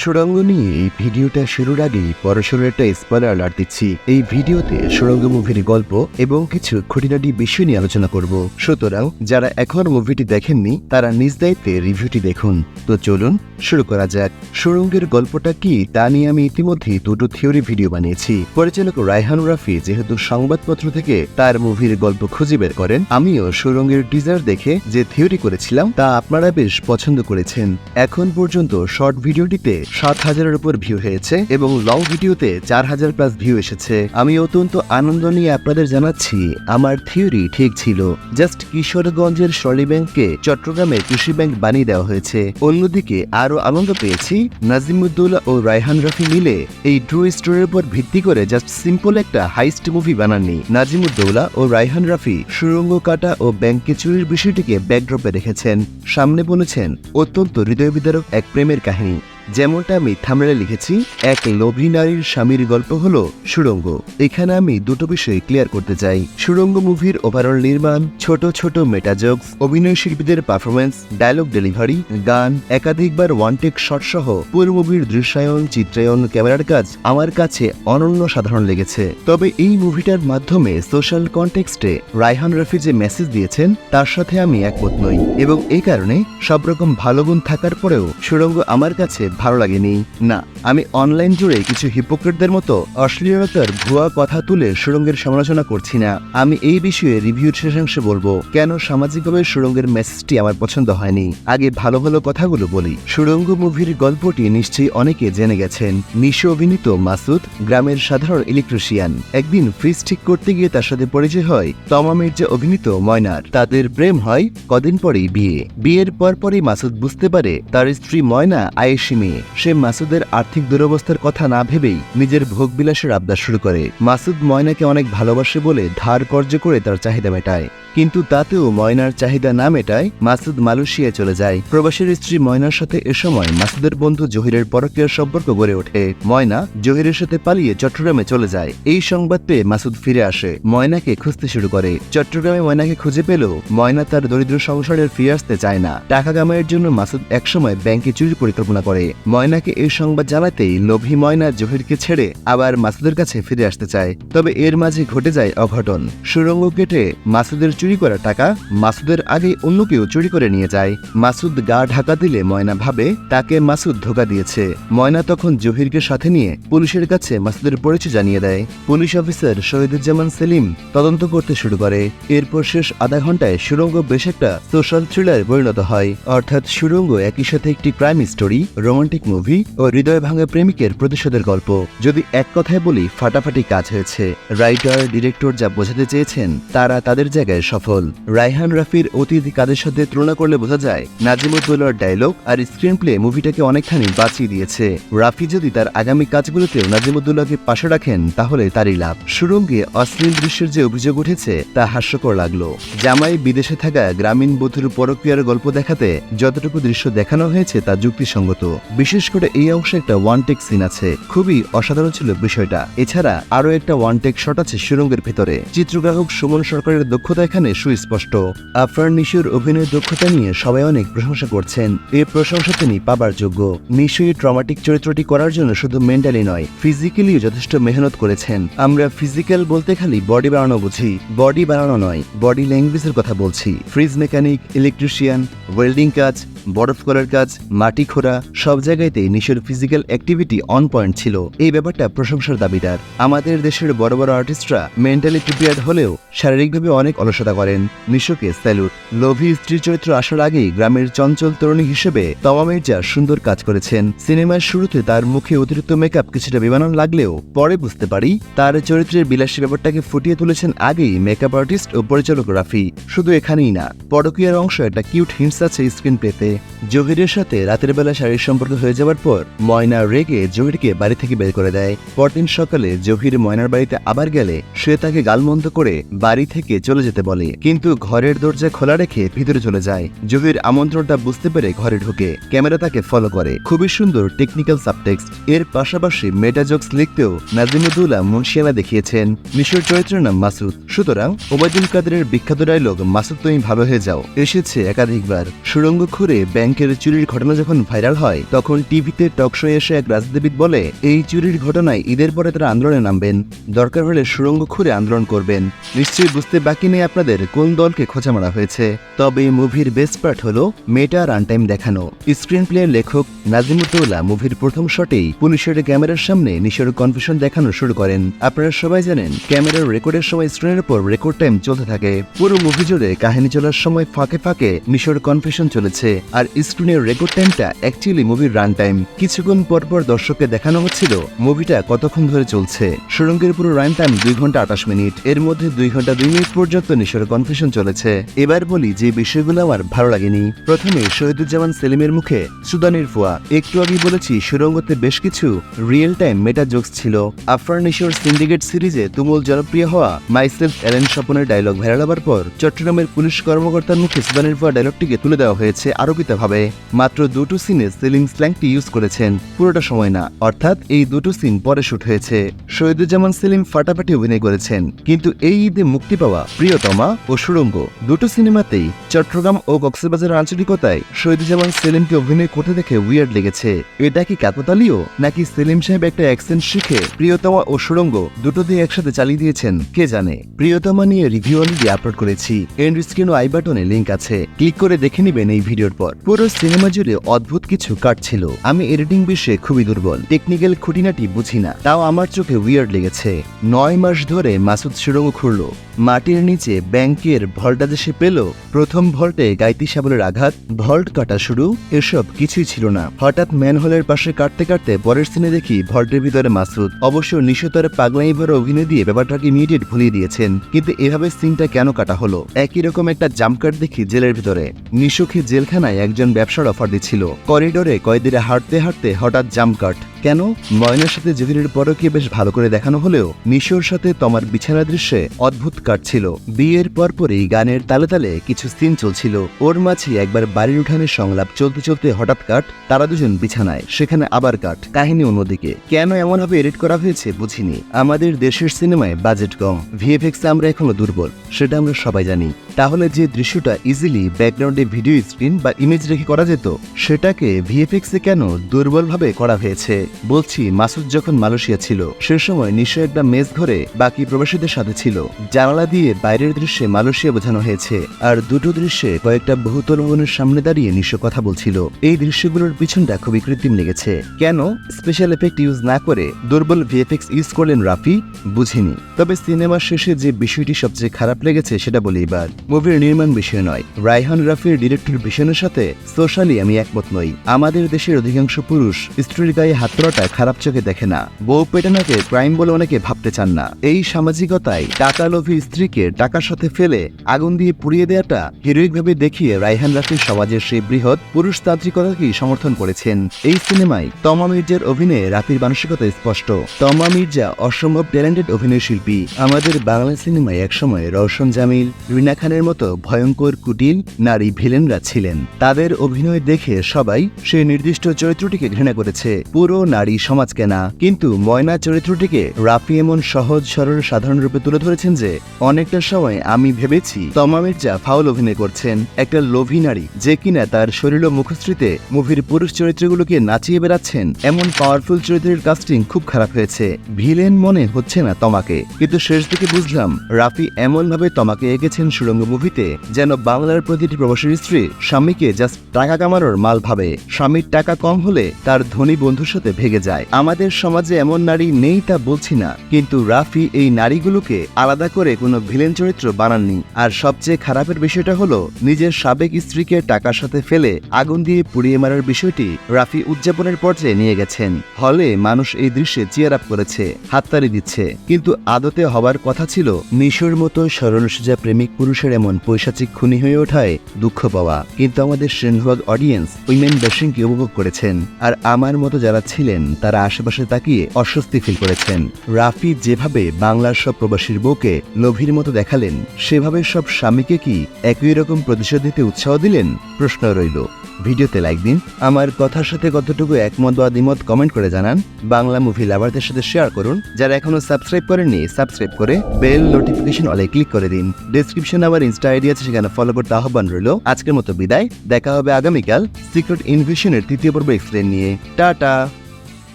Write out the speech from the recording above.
সুড়ঙ্গ নিয়ে এই ভিডিওটা শুরুর আগেই পরশুর একটা স্পয়লার অ্যালার্ট দিচ্ছি। এই ভিডিওতে সুড়ঙ্গ মুভির গল্প এবং কিছু খুঁটিনাটি বিষয় নিয়ে আলোচনা করব। সুতরাং যারা এখন মুভিটি দেখেননি, তারা নিজ দায়িত্বে রিভিউটি দেখুন। তো চলুন শুরু করা যাক। সুড়ঙ্গের গল্পটা কি তা নিয়ে আমি ইতিমধ্যেই দুটো থিওরি ভিডিও বানিয়েছি। পরিচালক রায়হান রাফি যেহেতু সংবাদপত্র থেকে তার মুভির গল্প খুঁজে বের করেন, আমিও সুরঙ্গের টিজার দেখে যে থিওরি করেছিলাম তা আপনারা বেশ পছন্দ করেছেন। এখন পর্যন্ত শর্ট ভিডিওটিতে সাত হাজারের উপর ভিউ হয়েছে এবং লং ভিডিওতে চার হাজার প্লাস ভিউ এসেছে। আমি অত্যন্ত আনন্দ নিয়ে আপনাদের জানাচ্ছি, আমার থিওরি ঠিক ছিল। জাস্ট কিশোরগঞ্জের সরলি ব্যাংককে চট্টগ্রামে কৃষি ব্যাংক বানিয়ে দেওয়া হয়েছে। অন্যদিকে আরও আনন্দ পেয়েছি, নাজিমুদ্দৌলা ও রায়হান রাফি মিলে এই ট্রু স্টোরির উপর ভিত্তি করে জাস্ট সিম্পল একটা হাইস্ট মুভি বানাননি। নাজিমুদ্দৌলা ও রায়হান রাফি সুরঙ্গ কাটা ও ব্যাংকে চুরির বিষয়টিকে ব্যাকড্রপে রেখেছেন সামনে বলেছেন, অত্যন্ত হৃদয় বিদারক এক প্রেমের কাহিনী। যেমনটা আমি থামলে লিখেছি, এক লোভী নারীর স্বামীর গল্প হল সুড়ঙ্গ। এখানে আমি দুটো বিষয় ক্লিয়ার করতে চাই। সুড়ঙ্গ মুভির ওভারঅল নির্মাণ, ছোট ছোট মেটাজোকস অভিনয় শিল্পীদের পারফরমেন্স ডায়লগ ডেলিভারি গান, একাধিকবার ওয়ান টেক শট সহ পুরো মুভির দৃশ্যায়ন, চিত্রায়ন ক্যামেরার কাজ আমার কাছে অনন্য সাধারণ লেগেছে। তবে এই মুভিটার মাধ্যমে সোশ্যাল কনটেক্সটে রায়হান রফি যে মেসেজ দিয়েছেন, তার সাথে আমি একমত নই। এবং এই কারণে সব রকম ভালো গুণ থাকার পরেও সুড়ঙ্গ আমার কাছে ভালো লাগেনি। না, আমি অনলাইন জুড়ে কিছু হিপোক্রেটদের মতো অশ্লীলতার ভুয়া কথা তুলে সুরঙ্গের সমালোচনা করছি না। আমি এই বিষয়ে রিভিউর শেষাংশে বলব, কেন সামাজিকভাবে সুরঙ্গের মেসেজটি আমার পছন্দ হয়নি? আগে ভালো ভালো কথাগুলো বলি। সুরঙ্গ মুভির গল্পটি নিশ্চয়ই অনেকে জেনে গেছেন। নিশো অভিনীত মাসুদ, গ্রামের সাধারণ ইলেকট্রিশিয়ান একদিন ফ্রিজ ঠিক করতে গিয়ে তার সাথে পরিচয় হয় তমা মির্জা অভিনীত ময়নার। তাদের প্রেম হয় কদিন পরেই বিয়ে। বিয়ের পরপরই মাসুদ বুঝতে পারে তার স্ত্রী ময়না আয়েশি মেয়ে সে মাসুদের আর্থিক দুরবস্থার কথা না ভেবেই নিজের ভোগ বিলাসের আবদার শুরু করে। মাসুদ ময়নাকে অনেক ভালোবাসে বলে ধার কর্য করে তার চাহিদা মেটায়। কিন্তু তাতেও ময়নার চাহিদা না মেটায় মাসুদ মালয়েশিয়ায় চলে যায়। প্রবাসীর স্ত্রী ময়নার সাথে এ সময় মাসুদের বন্ধু জহিরের পরকীয়ার সম্পর্ক গড়ে ওঠে। ময়না জহিরের সাথে পালিয়ে চট্টগ্রামে চলে যায়। এই সংবাদ পেয়ে মাসুদ ফিরে আসে। ময়নাকে খুঁজতে শুরু করে। চট্টগ্রামে ময়নাকে খুঁজে পেলেও ময়না তার দরিদ্র সংসারের ফিরে আসতে চায় না। টাকা কামাইয়ের জন্য মাসুদ একসময় ব্যাংকে চুরির পরিকল্পনা করে। ময়নাকে এই সংবাদ জানাতেই লোভী ময়না জহিরকে ছেড়ে আবার মাসুদের কাছে ফিরে আসতে চায়। তবে এর মাঝে ঘটে যায় অঘটন। সুরঙ্গ কেটে মাসুদের চুরি করা টাকা মাসুদের আগে অন্য কেউ চুরি করে নিয়ে যায়। মাসুদ গা ঢাকা দিলে ময়না ভাবে, তাকে মাসুদ ধোকা দিয়েছে। ময়না তখন জহিরকে সাথে নিয়ে পুলিশের কাছে মাসুদের পরিচয় জানিয়ে দেয়। পুলিশ অফিসার শহীদুজ্জামান সেলিম তদন্ত করতে শুরু করে। এরপর শেষ আধা ঘন্টায় সুরঙ্গ বেশ একটা সোশ্যাল থ্রিলার পরিণত হয়। অর্থাৎ সুরঙ্গ একই সাথে একটি ক্রাইম স্টোরি, রোমান্টিক মুভি ও হৃদয় ভাঙা প্রেমিকের প্রতিশোধের গল্প। যদি এক কথায় বলি, ফাটাফাটি কাজ হয়েছে। রাইটার, ডিরেক্টর যা বোঝাতে চেয়েছেন, তারা তাদের জায়গায় সফল। রায়হান রাফির অতীত কাজের সাথে তুলনা করলে বোঝা যায়, নাজিমুদ্দৌলার ডায়লগ আর স্ক্রিন প্লে মুভিটাকে অনেকখানি বাঁচিয়ে দিয়েছে। রাফি যদি তার আগামী কাজগুলোতেও নাজিমুদ্দৌলাকে পাশে রাখেন, তাহলে তারই লাভ। সুরঙ্গে অশ্লীল দৃশ্যের যে অভিযোগ উঠেছে, তা হাস্যকর লাগল। জামাই বিদেশে থাকা গ্রামীণ বধুর পরক্রিয়ার গল্প দেখাতে যতটুকু দৃশ্য দেখানো হয়েছে, তা যুক্তিসঙ্গত। বিশেষ করে এই অংশে একটা ওয়ান টেক সিন আছে। খুবই অসাধারণ ছিল বিষয়টা। এছাড়া আরও একটা ওয়ান টেক শট আছে সুরঙ্গের ভেতরে। চিত্রগ্রাহক সুমন সরকারের দক্ষতা এখানে সুস্পষ্ট। আফরান নিশুর অভিনয় দক্ষতা নিয়ে সবাই অনেক প্রশংসা করছেন। এ প্রশংসা তিনি পাবার যোগ্য। নিশুই ট্রমাটিক চরিত্রটি করার জন্য শুধু মেন্টালি নয় ফিজিক্যালিও যথেষ্ট মেহনত করেছেন। আমরা ফিজিক্যাল বলতে খালি বডি বানানো বুঝি। বডি বানানো নয় বডি ল্যাঙ্গুয়েজের কথা বলছি। ফ্রিজ মেকানিক ইলেকট্রিশিয়ান ওয়েল্ডিং কাজ বরফ করার কাজ, মাটি খোঁড়া, সব জায়গাতেই নিশোর ফিজিক্যাল অ্যাক্টিভিটি অন পয়েন্ট ছিল। এই ব্যাপারটা প্রশংসার দাবিদার। আমাদের দেশের বড় বড় আর্টিস্টরা মেন্টালি প্রিপেয়ার্ড হলেও শারীরিকভাবে অনেক অলসতা করেন। নিশোকে স্যালুট লোভী স্ত্রী চরিত্র আসার আগেই গ্রামের চঞ্চল তরুণী হিসেবে তমা মির্জা সুন্দর কাজ করেছেন। সিনেমার শুরুতে তার মুখে অতিরিক্ত মেকআপ কিছুটা বিমানন লাগলেও পরে বুঝতে পারি তার চরিত্রের বিলাসী ব্যাপারটাকে ফুটিয়ে তুলেছেন আগেই মেকআপ আর্টিস্ট ও পরিচালক রাফি। শুধু এখানেই না, পরকীয়ার অংশ একটা কিউট হিন্টস আছে স্ক্রিন পেতে জহিরের সাথে রাতের বেলা শারীর সম্পর্ক হয়ে যাওয়ার পর ময়না রেগে জহিরকে বাড়ি থেকে বের করে দেয়। পরদিন সকালে জহির ময়নার বাড়িতে আবার গেলে সে তাকে গালমন্দ করে বাড়ি থেকে চলে যেতে বলে। কিন্তু ঘরের দরজা খোলা রেখে ভিতরে চলে যায়। জহির আমন্ত্রণটা বুঝতে পেরে ঘরে ঢুকে। ক্যামেরা তাকে ফলো করে। খুবই সুন্দর টেকনিক্যাল সাবটেক্সট এর পাশাপাশি মেটাজক্স লিখতেও নাজিমুদ্দৌলা মুন্সিয়ানা দেখিয়েছেন। মিশর চরিত্রের নাম মাসুদ। সুতরাং ওবায়দুল কাদের বিখ্যাত ডায়লগ মাসুদ তুমি ভালো হয়ে যাও। এসেছে একাধিকবার। সুরঙ্গ খুঁড়ে ব্যাংকের চুরির ঘটনা যখন ভাইরাল হয়, তখন টিভিতে টকশোয়ে এসে এক রাজনীতিবিদ বলে, এই চুরির ঘটনায় ঈদের পরে তারা আন্দোলনে নামবেন। দরকার হলে সুড়ঙ্গ খুঁড়ে আন্দোলন করবেন। নিশ্চয়ই বুঝতে বাকি নেই আপনাদের কোন দলকে খোঁচা মারা হয়েছে। তবে মুভির বেস্ট পার্ট হলো মেটা রান টাইম দেখানো। স্ক্রিন প্লের লেখক নাজিমুদ্দৌলা মুভির প্রথম শটেই পুলিশের ক্যামেরার সামনে নিশোর কনফেশন দেখানো শুরু করেন। আপনারা সবাই জানেন, ক্যামেরার রেকর্ডের সময় স্ক্রিনের উপর রেকর্ড টাইম চলতে থাকে। পুরো মুভি জুড়ে কাহিনী চলার সময় ফাঁকে ফাঁকে নিশোর কনফেশন চলেছে। আর স্ক্রিনের রেকর্ড টাইমটা অ্যাকচুয়ালি মুভির রান টাইম কিছুক্ষণ পর পর দর্শককে দেখানো হচ্ছিল মুভিটা কতক্ষণ ধরে চলছে। সুরঙ্গের পুরো রান টাইম দুই ঘণ্টা আঠাশ মিনিট। এর মধ্যে দুই ঘণ্টা দুই মিনিট পর্যন্ত নিশোর কনফেশন চলেছে। এবার বলি যে বিষয়গুলো আমার ভালো লাগেনি। প্রথমে শহীদুজ্জামান সেলিমের মুখে সুদানির ফুয়া একটু আগে বলেছি, সুরঙ্গতে বেশ কিছু রিয়েল টাইম মেটা জোকস ছিল। আফরান নিশোর সিন্ডিকেট সিরিজে তুমুল জনপ্রিয় হওয়া মাইসেলফ এলেন স্বপনের ডায়লগ ভাইরাল হবার পর চট্টগ্রামের পুলিশ কর্মকর্তার মুখে সুদানির ফুয়া ডায়লগটিকে তুলে দেওয়া হয়েছে আরোপিতভাবে মাত্র দুটো সিনে সেলিং স্ল্যাংটি ইউজ করেছেন। পুরোটা সময় না, অর্থাৎ এই দুটো সিন পরে শুট হয়েছে। শহীদুজ্জামান সেলিম ফাটাফাটি অভিনয় করেছেন। কিন্তু এই ঈদে মুক্তি পাওয়া প্রিয়তমা ও সুরঙ্গ দুটো সিনেমাতেই চট্টগ্রাম ও কক্সবাজার আঞ্চলিকতায় শহীদুজ্জামান সেলিমকে অভিনয় করতে দেখে উইয়ার্ড লেগেছে। এটা কি কাকতালীয়, নাকি সেলিম সাহেব একটা অ্যাকসেন্ট শিখে প্রিয়তমা ও সুরঙ্গ দুটো দিয়ে একসাথে চালিয়ে দিয়েছেন? কে জানে? প্রিয়তমা নিয়ে রিভিউ অলরেডি আপলোড করেছি। এন্ড স্ক্রিন ও আই বাটনে লিঙ্ক আছে। ক্লিক করে দেখে নিবেন এই ভিডিওর পর। পুরো সিনেমা জুড়ে অদ্ভুত কিছু কাট ছিল আমি এডিটিং বিষয়ে খুবই দুর্বল। টেকনিক্যাল খুঁটিনাটি বুঝি না। তাও আমার চোখে উইয়ার্ড লেগেছে। নয় মাস ধরে মাসুদ সুরঙ্গ খুঁড়ল। মাটির নিচে ব্যাংকের ভল্টা দেশে পেল। প্রথম ভল্টে গাইতি সাবলের আঘাত, ভল্ট কাটা শুরু, এসব কিছুই ছিল না। হঠাৎ ম্যানহোলের পাশে কাটতে কাটতে পরের সিনে দেখি ভল্টের ভিতরে মাসুদ। অবশ্য নিশোতরে পাগলাই ভরে অভিনয় দিয়ে ব্যাপারটাকে ইমিডিয়েট ভুলিয়ে দিয়েছেন। কিন্তু এভাবে সিনটা কেন কাটা হলো? একই রকম একটা জাম্পকাট দেখি জেলের ভিতরে। নিশোকে জেলখানায় একজন ব্যবসার অফার দিচ্ছিল। করিডোরে কয়েদিরা হাঁটতে হাঁটতে হঠাৎ জাম্পকাট কেন? ময়নার সাথে জেফিনের পরকে বেশ ভালো করে দেখানো হলেও মিশোর সাথে তোমার বিছানা দৃশ্যে অদ্ভুত কাটছিল বিয়ের পরপরই গানের তালে তালে কিছু সিন চলছিল। ওর মাঝে একবার বাড়ির উঠানের সংলাপ চলতে চলতে হঠাৎ কাট, তারা দুজন বিছানায়, সেখানে আবার কাট। কাহিনী অন্যদিকে, কেন এমনভাবে এডিট করা হয়েছে বুঝিনি। আমাদের দেশের সিনেমায় বাজেট কম, ভিএফএক্স আমরা এখনও দুর্বল, সেটা আমরা সবাই জানি। তাহলে যে দৃশ্যটা ইজিলি ব্যাকগ্রাউন্ডে ভিডিও স্ক্রিন বা ইমেজ রেখে করা যেত, সেটাকে ভিএফএক্স কেন দুর্বলভাবে করা হয়েছে? বলছি, মাসুদ যখন মালয়েশিয়া ছিল, সে সময় নিশ্চয় একটা মেজ ঘরে বাকি প্রবাসীদের সাথে ছিল। জানালা দিয়ে বাইরের দৃশ্যে মালয়েশিয়া বোঝানো হয়েছে, আর দুটো দৃশ্যে কয়েকটা বহুতল ভবনের সামনে দাঁড়িয়ে নিশ্চ কথা বলছিল। এই দৃশ্যগুলোর পিছনটা খুবই কৃত্রিম লেগেছে। কেন? স্পেশাল এফেক্ট ইউজ না করে দুর্বল ভিএফএক্স ইউজ করলেন রাফি, বুঝিনি। তবে সিনেমার শেষে যে বিষয়টি সবচেয়ে খারাপ লেগেছে, সেটা বলি এবার। মুভির নির্মাণ বিষয় নয়। রায়হান রাফির ডিরেক্টর ভিশনের সাথে সোশ্যালি আমি একমত নই। আমাদের দেশের অধিকাংশ পুরুষ স্ত্রীর গায়ে হাত তোলাটা খারাপ চোখে দেখে না। বউ পেটানোকে ক্রাইম বলে অনেকে ভাবতে চান না। এই সামাজিকতায় টাকা লোভী স্ত্রীকে টাকার সাথে ফেলে আগুন দিয়ে পুড়িয়ে দেওয়াটা হিরোইক ভাবে দেখিয়ে রায়হান রাফির সমাজের সেই বৃহৎ পুরুষতান্ত্রিকতাকেই সমর্থন করেছেন। এই সিনেমায় তমা মির্জার অভিনয়ে রাফির মানসিকতা স্পষ্ট। তমা মির্জা অসম্ভব ট্যালেন্টেড অভিনয় শিল্পী আমাদের বাংলা সিনেমায় একসময় রওশন জামিল, রিনা খানের মতো ভয়ঙ্কর কুটিল নারী ভিলেনরা ছিলেন। তাদের অভিনয় দেখে সবাই সেই নির্দিষ্ট চরিত্রটিকে ঘৃণা করেছে। পুরো নারী সমাজ কেনা। কিন্তু ময়না চরিত্রটিকে রাফি এমন সহজ, সরল, সাধারণ রূপে তুলে ধরেছেন যে, অনেকটা সময় আমি ভেবেছি তমা মির্জা ফাউল অভিনয় করছেন। একটা লোভী নারী যে কিনা তার শরীর ও মুখশ্রীতে মুভির পুরুষ চরিত্রগুলোকে নাচিয়ে বেড়াচ্ছেন। এমন পাওয়ারফুল চরিত্রের কাস্টিং খুব খারাপ হয়েছে। ভিলেন মনে হচ্ছে না তমাকে। কিন্তু শেষ দিকে বুঝলাম, রাফি এমন ভাবে তমাকে এঁকেছেন সুরঙ্গ মুভিতে যেন বাংলার প্রতিটি প্রবাসীর স্ত্রী স্বামীকে জাস্ট টাকা কামানোর মাল ভাবে। স্বামীর টাকা কম হলে তার ধনী বন্ধুর সাথে ভেগে যায়। আমাদের সমাজে এমন নারী নেই তা বলছি না, কিন্তু রাফি এই নারীগুলোকে আলাদা করে কোনো ভিলেন চরিত্র বানাননি। আর সবচেয়ে খারাপের বিষয়টা হলো, নিজের সাবেক স্ত্রীকে টাকার সাথে ফেলে আগুন দিয়ে পুড়িয়ে মারার বিষয়টি রাফি উদযাপনের পর্যায়ে নিয়ে গেছেন। হলে মানুষ এই দৃশ্যে চিয়ার আপ করেছে, হাততালি দিচ্ছে। কিন্তু আদতে হবার কথা ছিল নিশোর মতো সরল সোজা প্রেমিক পুরুষের এমন পৈশাচিক খুনি হয়ে ওঠায় দুঃখ পাওয়া। কিন্তু আমাদের সিংহভাগ অডিয়েন্স উইমেন ব্যাশিংকে উপভোগ করেছেন। আর আমার মতো যারা ছিলেন, তারা আশেপাশে তাকিয়ে অস্বস্তি ফিল করেছেন। রাফি যেভাবে বাংলার সব প্রবাসীর বউকে লোভীর মতো দেখালেন, সেভাবে সব স্বামীকে কি একই রকম প্রতিশোধ দিতে উৎসাহ দিলেন? প্রশ্ন রইল। ভিডিওতে লাইক দিন। আমার কথার সাথে কতটুকু একমত বা দ্বিমত কমেন্ট করে জানান। বাংলা মুভি লাভারদের সাথে শেয়ার করুন। যারা এখনও সাবস্ক্রাইব করেননি সাবস্ক্রাইব করে বেল নোটিফিকেশন অলে ক্লিক করে দিন। ডেসক্রিপশন আমার ইনস্টা আইডি আছে, সেখানে ফলো করতে আহ্বান রইল। আজকের মতো বিদায়। দেখা হবে আগামীকাল সিক্রেট ইনভিশনের তৃতীয় পর্ব এক্সপ্লেন নিয়ে। টাটা!